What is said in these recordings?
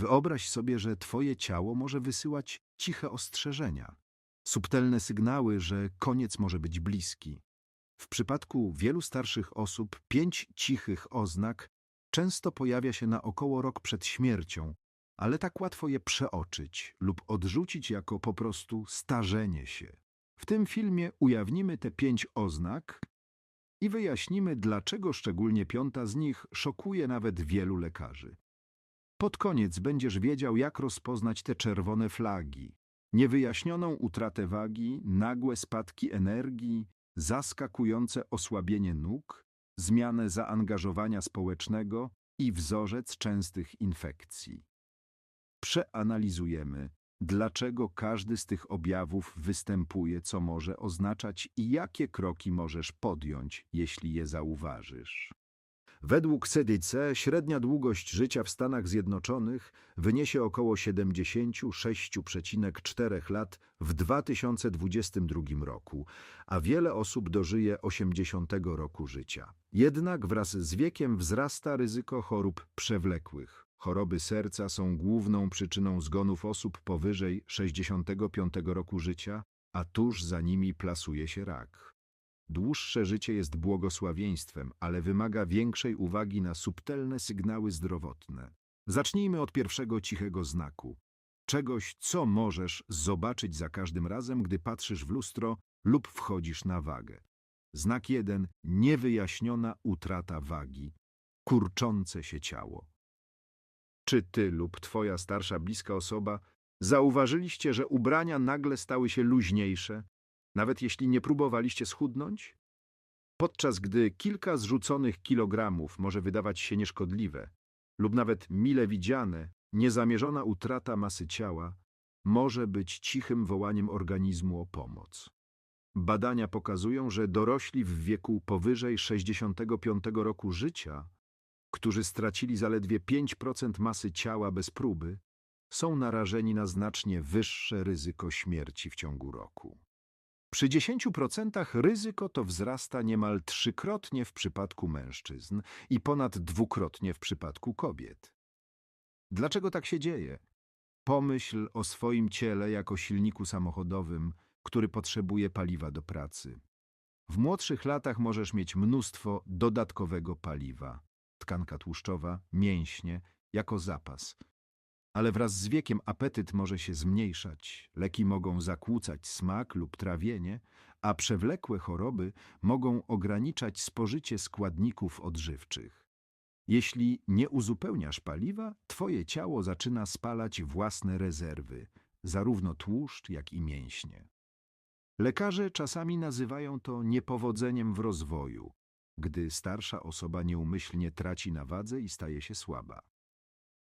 Wyobraź sobie, że twoje ciało może wysyłać ciche ostrzeżenia, subtelne sygnały, że koniec może być bliski. W przypadku wielu starszych osób pięć cichych oznak często pojawia się na około rok przed śmiercią, ale tak łatwo je przeoczyć lub odrzucić jako po prostu starzenie się. W tym filmie ujawnimy te pięć oznak i wyjaśnimy, dlaczego szczególnie piąta z nich szokuje nawet wielu lekarzy. Pod koniec będziesz wiedział, jak rozpoznać te czerwone flagi, niewyjaśnioną utratę wagi, nagłe spadki energii, zaskakujące osłabienie nóg, zmianę zaangażowania społecznego i wzorzec częstych infekcji. Przeanalizujemy, dlaczego każdy z tych objawów występuje, co może oznaczać i jakie kroki możesz podjąć, jeśli je zauważysz. Według CDC średnia długość życia w Stanach Zjednoczonych wyniesie około 76,4 lat w 2022 roku, a wiele osób dożyje 80 roku życia. Jednak wraz z wiekiem wzrasta ryzyko chorób przewlekłych. Choroby serca są główną przyczyną zgonów osób powyżej 65 roku życia, a tuż za nimi plasuje się rak. Dłuższe życie jest błogosławieństwem, ale wymaga większej uwagi na subtelne sygnały zdrowotne. Zacznijmy od pierwszego cichego znaku. Czegoś, co możesz zobaczyć za każdym razem, gdy patrzysz w lustro lub wchodzisz na wagę. Znak jeden: niewyjaśniona utrata wagi, kurczące się ciało. Czy ty lub twoja starsza bliska osoba zauważyliście, że ubrania nagle stały się luźniejsze, nawet jeśli nie próbowaliście schudnąć? Podczas gdy kilka zrzuconych kilogramów może wydawać się nieszkodliwe lub nawet mile widziane, niezamierzona utrata masy ciała może być cichym wołaniem organizmu o pomoc. Badania pokazują, że dorośli w wieku powyżej 65 roku życia, którzy stracili zaledwie 5% masy ciała bez próby, są narażeni na znacznie wyższe ryzyko śmierci w ciągu roku. Przy 10% ryzyko to wzrasta niemal trzykrotnie w przypadku mężczyzn i ponad dwukrotnie w przypadku kobiet. Dlaczego tak się dzieje? Pomyśl o swoim ciele jako silniku samochodowym, który potrzebuje paliwa do pracy. W młodszych latach możesz mieć mnóstwo dodatkowego paliwa, tkanka tłuszczowa, mięśnie, jako zapas. Ale wraz z wiekiem apetyt może się zmniejszać, leki mogą zakłócać smak lub trawienie, a przewlekłe choroby mogą ograniczać spożycie składników odżywczych. Jeśli nie uzupełniasz paliwa, twoje ciało zaczyna spalać własne rezerwy, zarówno tłuszcz, jak i mięśnie. Lekarze czasami nazywają to niepowodzeniem w rozwoju, gdy starsza osoba nieumyślnie traci na wadze i staje się słaba.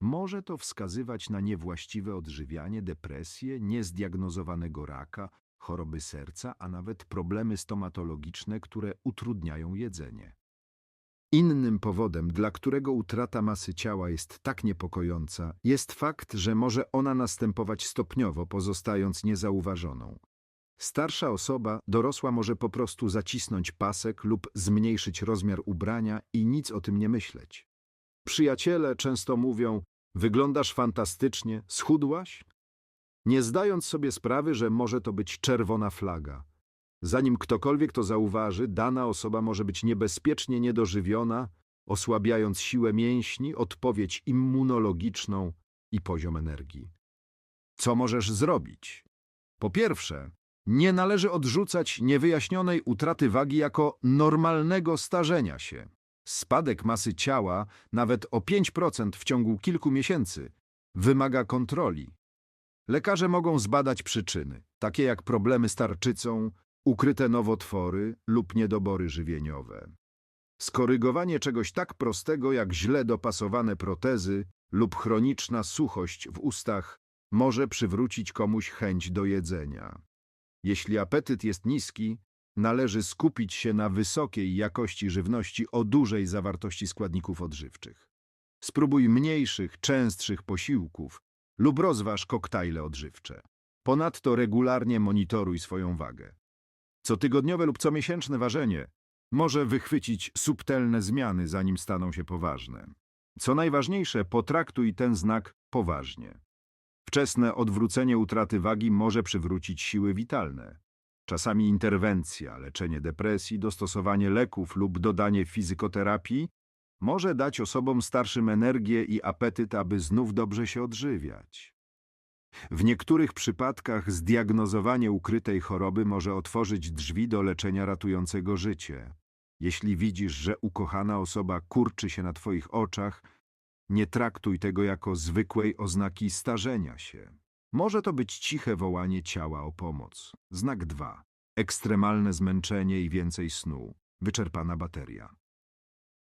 Może to wskazywać na niewłaściwe odżywianie, depresję, niezdiagnozowanego raka, choroby serca, a nawet problemy stomatologiczne, które utrudniają jedzenie. Innym powodem, dla którego utrata masy ciała jest tak niepokojąca, jest fakt, że może ona następować stopniowo, pozostając niezauważoną. Starsza osoba, dorosła może po prostu zacisnąć pasek lub zmniejszyć rozmiar ubrania i nic o tym nie myśleć. Przyjaciele często mówią: Wyglądasz fantastycznie, schudłaś? Nie zdając sobie sprawy, że może to być czerwona flaga. Zanim ktokolwiek to zauważy, dana osoba może być niebezpiecznie niedożywiona, osłabiając siłę mięśni, odpowiedź immunologiczną i poziom energii. Co możesz zrobić? Po pierwsze, nie należy odrzucać niewyjaśnionej utraty wagi jako normalnego starzenia się. Spadek masy ciała, nawet o 5% w ciągu kilku miesięcy, wymaga kontroli. Lekarze mogą zbadać przyczyny, takie jak problemy z tarczycą, ukryte nowotwory lub niedobory żywieniowe. Skorygowanie czegoś tak prostego jak źle dopasowane protezy lub chroniczna suchość w ustach może przywrócić komuś chęć do jedzenia. Jeśli apetyt jest niski, należy skupić się na wysokiej jakości żywności o dużej zawartości składników odżywczych. Spróbuj mniejszych, częstszych posiłków lub rozważ koktajle odżywcze. Ponadto regularnie monitoruj swoją wagę. Cotygodniowe lub comiesięczne ważenie może wychwycić subtelne zmiany, zanim staną się poważne. Co najważniejsze, potraktuj ten znak poważnie. Wczesne odwrócenie utraty wagi może przywrócić siły witalne. Czasami interwencja, leczenie depresji, dostosowanie leków lub dodanie fizykoterapii może dać osobom starszym energię i apetyt, aby znów dobrze się odżywiać. W niektórych przypadkach zdiagnozowanie ukrytej choroby może otworzyć drzwi do leczenia ratującego życie. Jeśli widzisz, że ukochana osoba kurczy się na twoich oczach, nie traktuj tego jako zwykłej oznaki starzenia się. Może to być ciche wołanie ciała o pomoc. Znak 2. Ekstremalne zmęczenie i więcej snu. Wyczerpana bateria.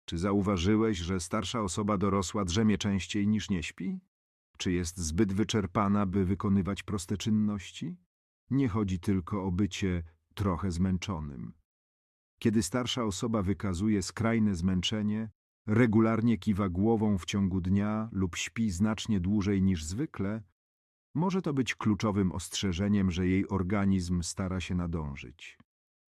Czy zauważyłeś, że starsza osoba dorosła drzemie częściej niż nie śpi? Czy jest zbyt wyczerpana, by wykonywać proste czynności? Nie chodzi tylko o bycie trochę zmęczonym. Kiedy starsza osoba wykazuje skrajne zmęczenie, regularnie kiwa głową w ciągu dnia lub śpi znacznie dłużej niż zwykle, może to być kluczowym ostrzeżeniem, że jej organizm stara się nadążyć.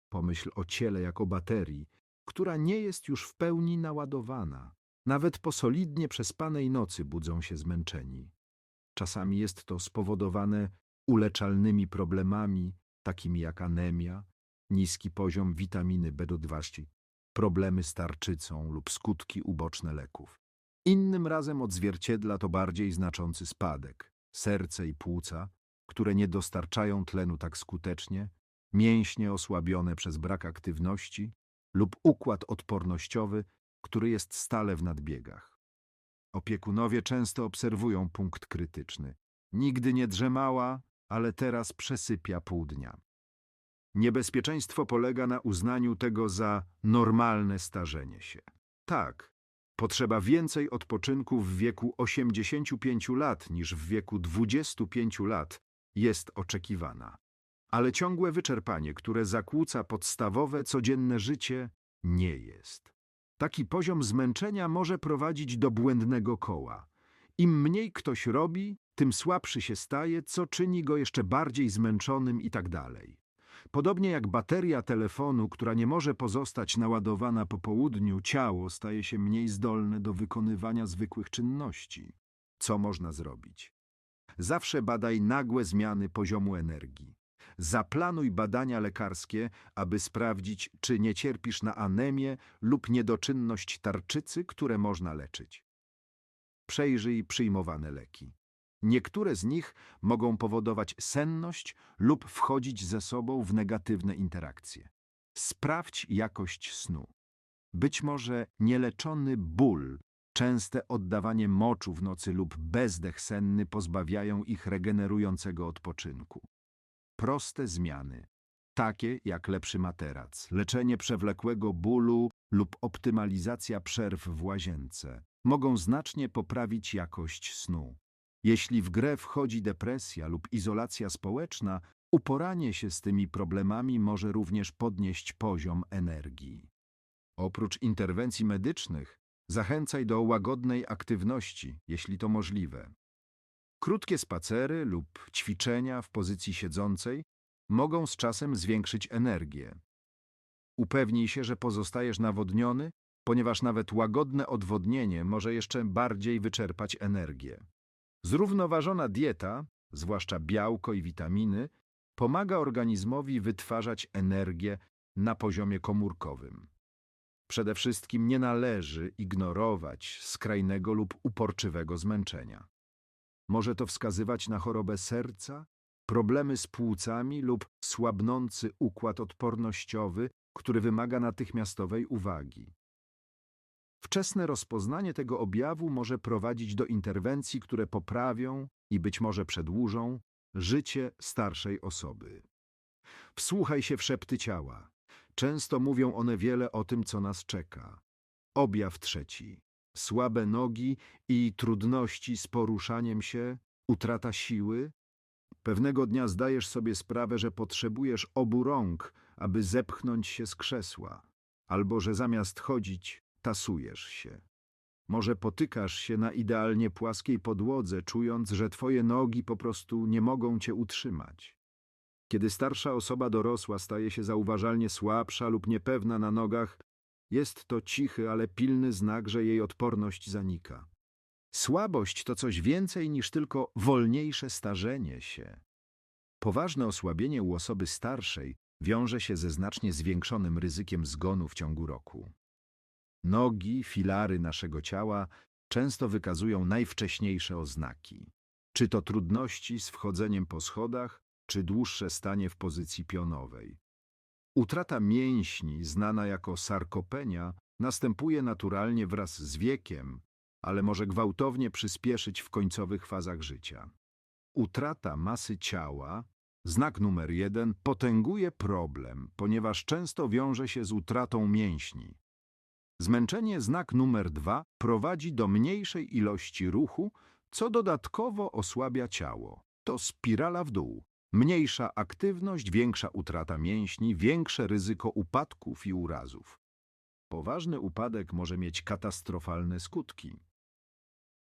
Pomyśl o ciele jako baterii, która nie jest już w pełni naładowana. Nawet po solidnie przespanej nocy budzą się zmęczeni. Czasami jest to spowodowane uleczalnymi problemami, takimi jak anemia, niski poziom witaminy B12, problemy z tarczycą lub skutki uboczne leków. Innym razem odzwierciedla to bardziej znaczący spadek. Serce i płuca, które nie dostarczają tlenu tak skutecznie, mięśnie osłabione przez brak aktywności lub układ odpornościowy, który jest stale w nadbiegach. Opiekunowie często obserwują punkt krytyczny. Nigdy nie drzemała, ale teraz przesypia pół dnia. Niebezpieczeństwo polega na uznaniu tego za normalne starzenie się. Tak, potrzeba więcej odpoczynku w wieku 85 lat niż w wieku 25 lat jest oczekiwana. Ale ciągłe wyczerpanie, które zakłóca podstawowe, codzienne życie, nie jest. Taki poziom zmęczenia może prowadzić do błędnego koła. Im mniej ktoś robi, tym słabszy się staje, co czyni go jeszcze bardziej zmęczonym i tak dalej. Podobnie jak bateria telefonu, która nie może pozostać naładowana po południu, ciało staje się mniej zdolne do wykonywania zwykłych czynności. Co można zrobić? Zawsze badaj nagłe zmiany poziomu energii. Zaplanuj badania lekarskie, aby sprawdzić, czy nie cierpisz na anemię lub niedoczynność tarczycy, które można leczyć. Przejrzyj przyjmowane leki. Niektóre z nich mogą powodować senność lub wchodzić ze sobą w negatywne interakcje. Sprawdź jakość snu. Być może nieleczony ból, częste oddawanie moczu w nocy lub bezdech senny pozbawiają ich regenerującego odpoczynku. Proste zmiany, takie jak lepszy materac, leczenie przewlekłego bólu lub optymalizacja przerw w łazience, mogą znacznie poprawić jakość snu. Jeśli w grę wchodzi depresja lub izolacja społeczna, uporanie się z tymi problemami może również podnieść poziom energii. Oprócz interwencji medycznych, zachęcaj do łagodnej aktywności, jeśli to możliwe. Krótkie spacery lub ćwiczenia w pozycji siedzącej mogą z czasem zwiększyć energię. Upewnij się, że pozostajesz nawodniony, ponieważ nawet łagodne odwodnienie może jeszcze bardziej wyczerpać energię. Zrównoważona dieta, zwłaszcza białko i witaminy, pomaga organizmowi wytwarzać energię na poziomie komórkowym. Przede wszystkim nie należy ignorować skrajnego lub uporczywego zmęczenia. Może to wskazywać na chorobę serca, problemy z płucami lub słabnący układ odpornościowy, który wymaga natychmiastowej uwagi. Wczesne rozpoznanie tego objawu może prowadzić do interwencji, które poprawią i być może przedłużą życie starszej osoby. Wsłuchaj się w szepty ciała. Często mówią one wiele o tym, co nas czeka. Objaw trzeci. Słabe nogi i trudności z poruszaniem się, utrata siły. Pewnego dnia zdajesz sobie sprawę, że potrzebujesz obu rąk, aby zepchnąć się z krzesła, albo że zamiast chodzić, tasujesz się. Może potykasz się na idealnie płaskiej podłodze, czując, że twoje nogi po prostu nie mogą cię utrzymać. Kiedy starsza osoba dorosła staje się zauważalnie słabsza lub niepewna na nogach, jest to cichy, ale pilny znak, że jej odporność zanika. Słabość to coś więcej niż tylko wolniejsze starzenie się. Poważne osłabienie u osoby starszej wiąże się ze znacznie zwiększonym ryzykiem zgonu w ciągu roku. Nogi, filary naszego ciała często wykazują najwcześniejsze oznaki. Czy to trudności z wchodzeniem po schodach, czy dłuższe stanie w pozycji pionowej. Utrata mięśni, znana jako sarkopenia, następuje naturalnie wraz z wiekiem, ale może gwałtownie przyspieszyć w końcowych fazach życia. Utrata masy ciała, znak numer jeden, potęguje problem, ponieważ często wiąże się z utratą mięśni. Zmęczenie, znak numer dwa, prowadzi do mniejszej ilości ruchu, co dodatkowo osłabia ciało. To spirala w dół. Mniejsza aktywność, większa utrata mięśni, większe ryzyko upadków i urazów. Poważny upadek może mieć katastrofalne skutki.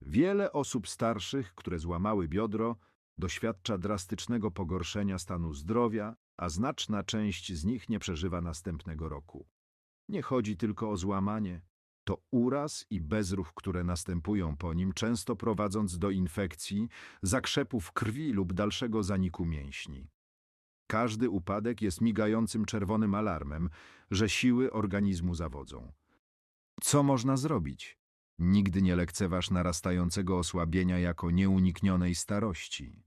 Wiele osób starszych, które złamały biodro, doświadcza drastycznego pogorszenia stanu zdrowia, a znaczna część z nich nie przeżywa następnego roku. Nie chodzi tylko o złamanie. To uraz i bezruch, które następują po nim, często prowadząc do infekcji, zakrzepów krwi lub dalszego zaniku mięśni. Każdy upadek jest migającym czerwonym alarmem, że siły organizmu zawodzą. Co można zrobić? Nigdy nie lekceważ narastającego osłabienia jako nieuniknionej starości.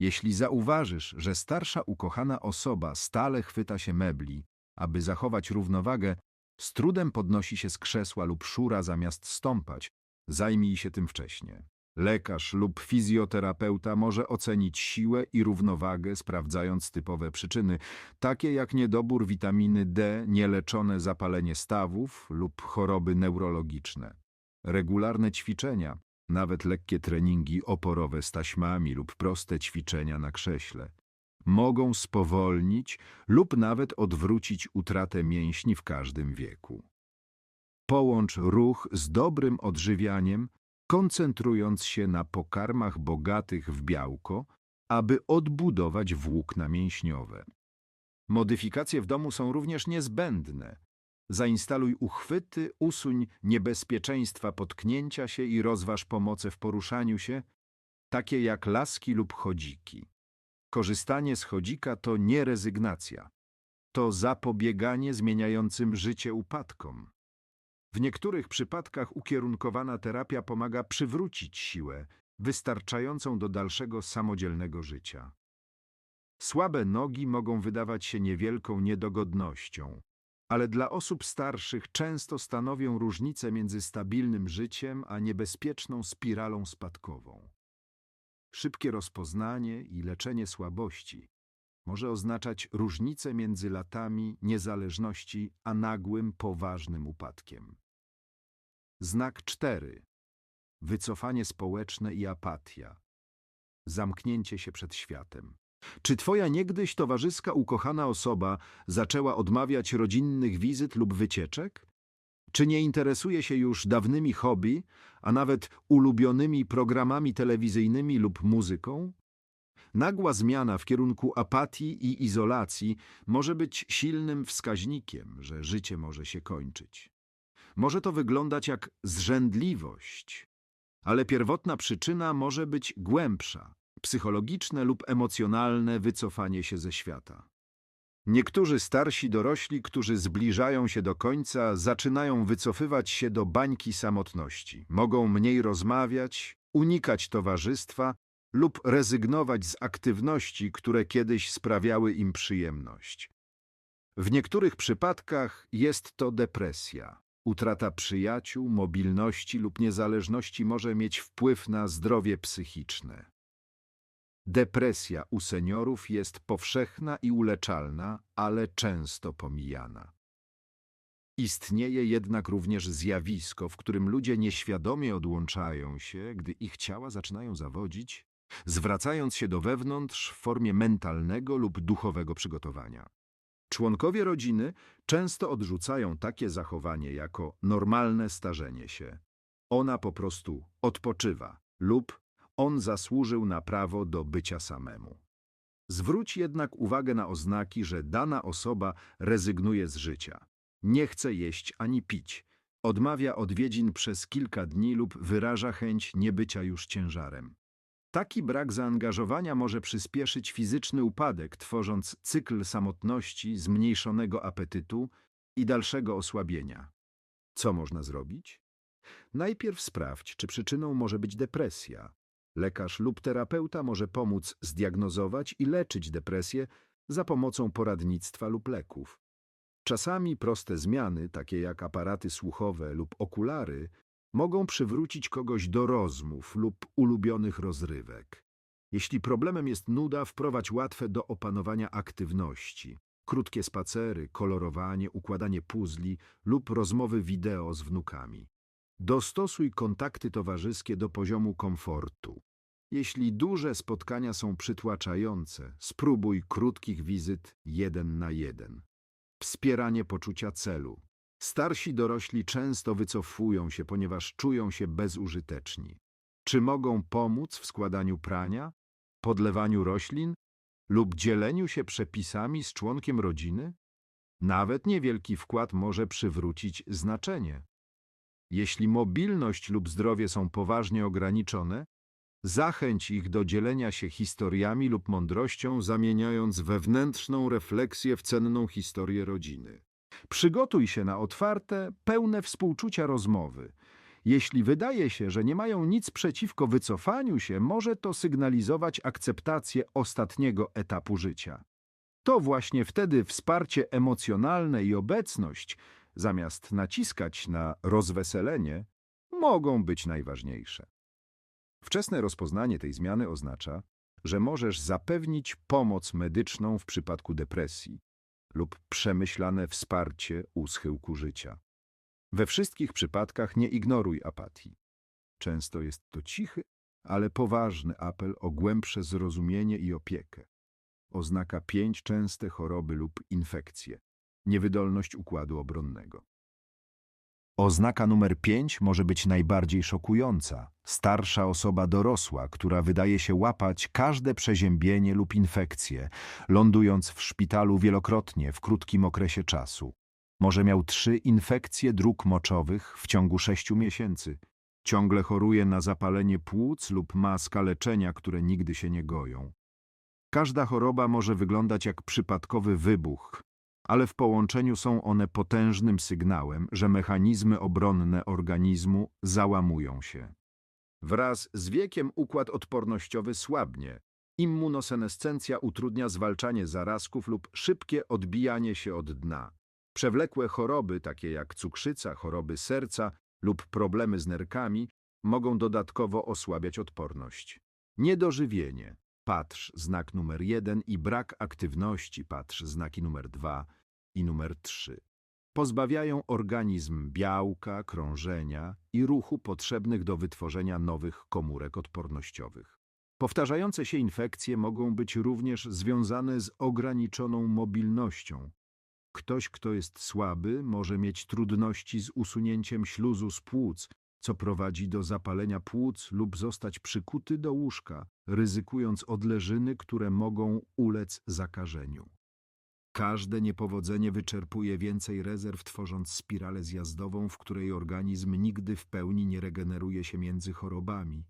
Jeśli zauważysz, że starsza ukochana osoba stale chwyta się mebli, aby zachować równowagę, z trudem podnosi się z krzesła lub szura zamiast stąpać, zajmij się tym wcześnie. Lekarz lub fizjoterapeuta może ocenić siłę i równowagę, sprawdzając typowe przyczyny, takie jak niedobór witaminy D, nieleczone zapalenie stawów lub choroby neurologiczne. Regularne ćwiczenia, nawet lekkie treningi oporowe z taśmami lub proste ćwiczenia na krześle, mogą spowolnić lub nawet odwrócić utratę mięśni w każdym wieku. Połącz ruch z dobrym odżywianiem, koncentrując się na pokarmach bogatych w białko, aby odbudować włókna mięśniowe. Modyfikacje w domu są również niezbędne. Zainstaluj uchwyty, usuń niebezpieczeństwa potknięcia się i rozważ pomoce w poruszaniu się, takie jak laski lub chodziki. Korzystanie z chodzika to nie rezygnacja. To zapobieganie zmieniającym życie upadkom. W niektórych przypadkach ukierunkowana terapia pomaga przywrócić siłę wystarczającą do dalszego samodzielnego życia. Słabe nogi mogą wydawać się niewielką niedogodnością, ale dla osób starszych często stanowią różnicę między stabilnym życiem a niebezpieczną spiralą spadkową. Szybkie rozpoznanie i leczenie słabości może oznaczać różnicę między latami niezależności a nagłym, poważnym upadkiem. Znak 4. Wycofanie społeczne i apatia. Zamknięcie się przed światem. Czy twoja niegdyś towarzyska ukochana osoba zaczęła odmawiać rodzinnych wizyt lub wycieczek? Czy nie interesuje się już dawnymi hobby, a nawet ulubionymi programami telewizyjnymi lub muzyką? Nagła zmiana w kierunku apatii i izolacji może być silnym wskaźnikiem, że życie może się kończyć. Może to wyglądać jak zrzędliwość, ale pierwotna przyczyna może być głębsza psychologiczne lub emocjonalne wycofanie się ze świata. Niektórzy starsi dorośli, którzy zbliżają się do końca, zaczynają wycofywać się do bańki samotności. Mogą mniej rozmawiać, unikać towarzystwa lub rezygnować z aktywności, które kiedyś sprawiały im przyjemność. W niektórych przypadkach jest to depresja. Utrata przyjaciół, mobilności lub niezależności może mieć wpływ na zdrowie psychiczne. Depresja u seniorów jest powszechna i uleczalna, ale często pomijana. Istnieje jednak również zjawisko, w którym ludzie nieświadomie odłączają się, gdy ich ciała zaczynają zawodzić, zwracając się do wewnątrz w formie mentalnego lub duchowego przygotowania. Członkowie rodziny często odrzucają takie zachowanie jako normalne starzenie się. Ona po prostu odpoczywa lub on zasłużył na prawo do bycia samemu. Zwróć jednak uwagę na oznaki, że dana osoba rezygnuje z życia. Nie chce jeść ani pić, Odmawia odwiedzin przez kilka dni lub wyraża chęć niebycia już ciężarem. Taki brak zaangażowania może przyspieszyć fizyczny upadek, tworząc cykl samotności, zmniejszonego apetytu i dalszego osłabienia. Co można zrobić? Najpierw sprawdź, czy przyczyną może być depresja. Lekarz lub terapeuta może pomóc zdiagnozować i leczyć depresję za pomocą poradnictwa lub leków. Czasami proste zmiany, takie jak aparaty słuchowe lub okulary, mogą przywrócić kogoś do rozmów lub ulubionych rozrywek. Jeśli problemem jest nuda, wprowadź łatwe do opanowania aktywności. Krótkie spacery, kolorowanie, układanie puzli lub rozmowy wideo z wnukami. Dostosuj kontakty towarzyskie do poziomu komfortu. Jeśli duże spotkania są przytłaczające, spróbuj krótkich wizyt jeden na jeden. Wspieranie poczucia celu. Starsi dorośli często wycofują się, ponieważ czują się bezużyteczni. Czy mogą pomóc w składaniu prania, podlewaniu roślin lub dzieleniu się przepisami z członkiem rodziny? Nawet niewielki wkład może przywrócić znaczenie. Jeśli mobilność lub zdrowie są poważnie ograniczone, zachęć ich do dzielenia się historiami lub mądrością, zamieniając wewnętrzną refleksję w cenną historię rodziny. Przygotuj się na otwarte, pełne współczucia rozmowy. Jeśli wydaje się, że nie mają nic przeciwko wycofaniu się, może to sygnalizować akceptację ostatniego etapu życia. To właśnie wtedy wsparcie emocjonalne i obecność, zamiast naciskać na rozweselenie, mogą być najważniejsze. Wczesne rozpoznanie tej zmiany oznacza, że możesz zapewnić pomoc medyczną w przypadku depresji lub przemyślane wsparcie u schyłku życia. We wszystkich przypadkach nie ignoruj apatii. Często jest to cichy, ale poważny apel o głębsze zrozumienie i opiekę. Oznaka pięć częste choroby lub infekcje. Niewydolność układu obronnego. Oznaka numer 5 może być najbardziej szokująca. Starsza osoba dorosła, która wydaje się łapać każde przeziębienie lub infekcję, lądując w szpitalu wielokrotnie w krótkim okresie czasu. Może miał trzy infekcje dróg moczowych w ciągu sześciu miesięcy. Ciągle choruje na zapalenie płuc lub ma skaleczenia, które nigdy się nie goją. Każda choroba może wyglądać jak przypadkowy wybuch, ale w połączeniu są one potężnym sygnałem, że mechanizmy obronne organizmu załamują się. Wraz z wiekiem układ odpornościowy słabnie. Immunosenescencja utrudnia zwalczanie zarazków lub szybkie odbijanie się od dna. Przewlekłe choroby, takie jak cukrzyca, choroby serca lub problemy z nerkami, mogą dodatkowo osłabiać odporność. Niedożywienie, patrz znak numer jeden i brak aktywności, patrz znaki numer dwa i numer trzy. Pozbawiają organizm białka, krążenia i ruchu potrzebnych do wytworzenia nowych komórek odpornościowych. Powtarzające się infekcje mogą być również związane z ograniczoną mobilnością. Ktoś, kto jest słaby, może mieć trudności z usunięciem śluzu z płuc, co prowadzi do zapalenia płuc lub zostać przykuty do łóżka, ryzykując odleżyny, które mogą ulec zakażeniu. Każde niepowodzenie wyczerpuje więcej rezerw, tworząc spiralę zjazdową, w której organizm nigdy w pełni nie regeneruje się między chorobami.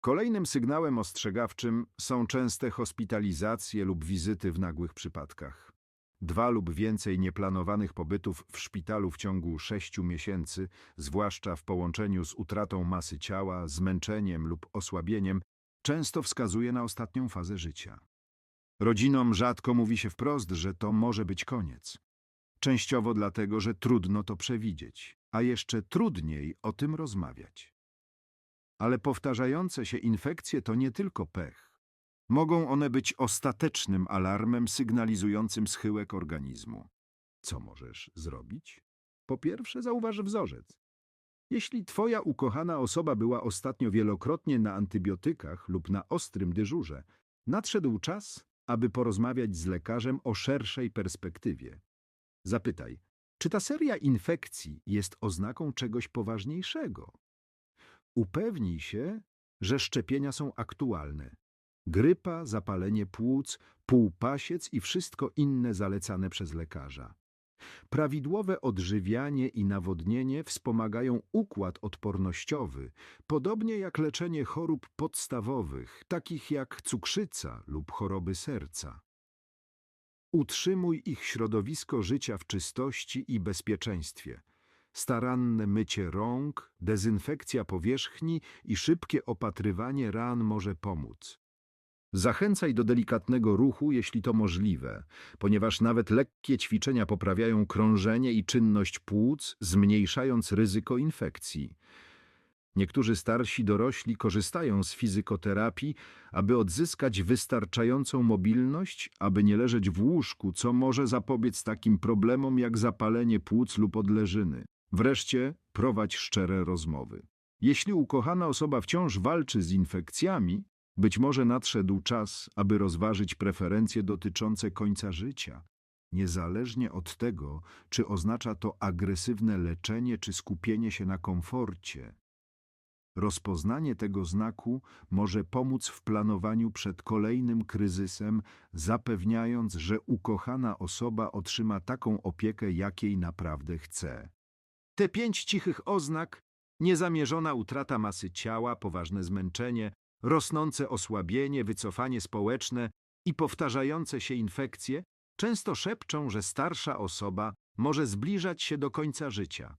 Kolejnym sygnałem ostrzegawczym są częste hospitalizacje lub wizyty w nagłych przypadkach. Dwa lub więcej nieplanowanych pobytów w szpitalu w ciągu sześciu miesięcy, zwłaszcza w połączeniu z utratą masy ciała, zmęczeniem lub osłabieniem, często wskazuje na ostatnią fazę życia. Rodzinom rzadko mówi się wprost, że to może być koniec. Częściowo dlatego, że trudno to przewidzieć, a jeszcze trudniej o tym rozmawiać. Ale powtarzające się infekcje to nie tylko pech. Mogą one być ostatecznym alarmem sygnalizującym schyłek organizmu. Co możesz zrobić? Po pierwsze, zauważ wzorzec. Jeśli twoja ukochana osoba była ostatnio wielokrotnie na antybiotykach lub na ostrym dyżurze, nadszedł czas, aby porozmawiać z lekarzem o szerszej perspektywie. Zapytaj, czy ta seria infekcji jest oznaką czegoś poważniejszego? Upewnij się, że szczepienia są aktualne. Grypa, zapalenie płuc, półpasiec i wszystko inne zalecane przez lekarza. Prawidłowe odżywianie i nawodnienie wspomagają układ odpornościowy, podobnie jak leczenie chorób podstawowych, takich jak cukrzyca lub choroby serca. Utrzymuj ich środowisko życia w czystości i bezpieczeństwie. Staranne mycie rąk, dezynfekcja powierzchni i szybkie opatrywanie ran może pomóc. Zachęcaj do delikatnego ruchu, jeśli to możliwe, ponieważ nawet lekkie ćwiczenia poprawiają krążenie i czynność płuc, zmniejszając ryzyko infekcji. Niektórzy starsi dorośli korzystają z fizykoterapii, aby odzyskać wystarczającą mobilność, aby nie leżeć w łóżku, co może zapobiec takim problemom jak zapalenie płuc lub odleżyny. Wreszcie prowadź szczere rozmowy. Jeśli ukochana osoba wciąż walczy z infekcjami, być może nadszedł czas, aby rozważyć preferencje dotyczące końca życia, niezależnie od tego, czy oznacza to agresywne leczenie czy skupienie się na komforcie. Rozpoznanie tego znaku może pomóc w planowaniu przed kolejnym kryzysem, zapewniając, że ukochana osoba otrzyma taką opiekę, jakiej naprawdę chce. Te pięć cichych oznak niezamierzona utrata masy ciała, poważne zmęczenie, rosnące osłabienie, wycofanie społeczne i powtarzające się infekcje często szepczą, że starsza osoba może zbliżać się do końca życia.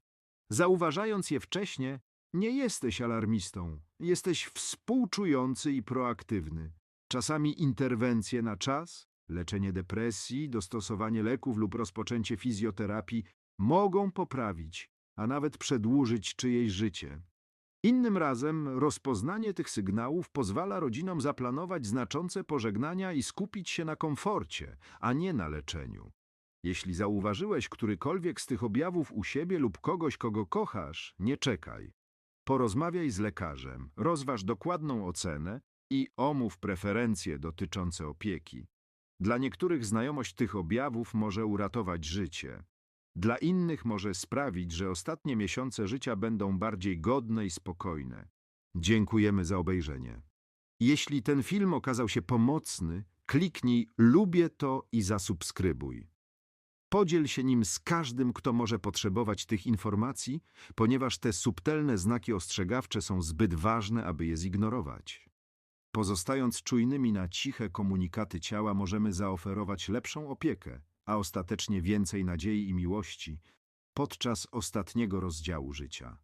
Zauważając je wcześnie, nie jesteś alarmistą, jesteś współczujący i proaktywny. Czasami interwencje na czas, leczenie depresji, dostosowanie leków lub rozpoczęcie fizjoterapii mogą poprawić, a nawet przedłużyć czyjeś życie. Innym razem rozpoznanie tych sygnałów pozwala rodzinom zaplanować znaczące pożegnania i skupić się na komforcie, a nie na leczeniu. Jeśli zauważyłeś którykolwiek z tych objawów u siebie lub kogoś, kogo kochasz, nie czekaj. Porozmawiaj z lekarzem, rozważ dokładną ocenę i omów preferencje dotyczące opieki. Dla niektórych znajomość tych objawów może uratować życie. Dla innych może sprawić, że ostatnie miesiące życia będą bardziej godne i spokojne. Dziękujemy za obejrzenie. Jeśli ten film okazał się pomocny, kliknij lubię to i zasubskrybuj. Podziel się nim z każdym, kto może potrzebować tych informacji, ponieważ te subtelne znaki ostrzegawcze są zbyt ważne, aby je zignorować. Pozostając czujnymi na ciche komunikaty ciała, możemy zaoferować lepszą opiekę, a ostatecznie więcej nadziei i miłości podczas ostatniego rozdziału życia.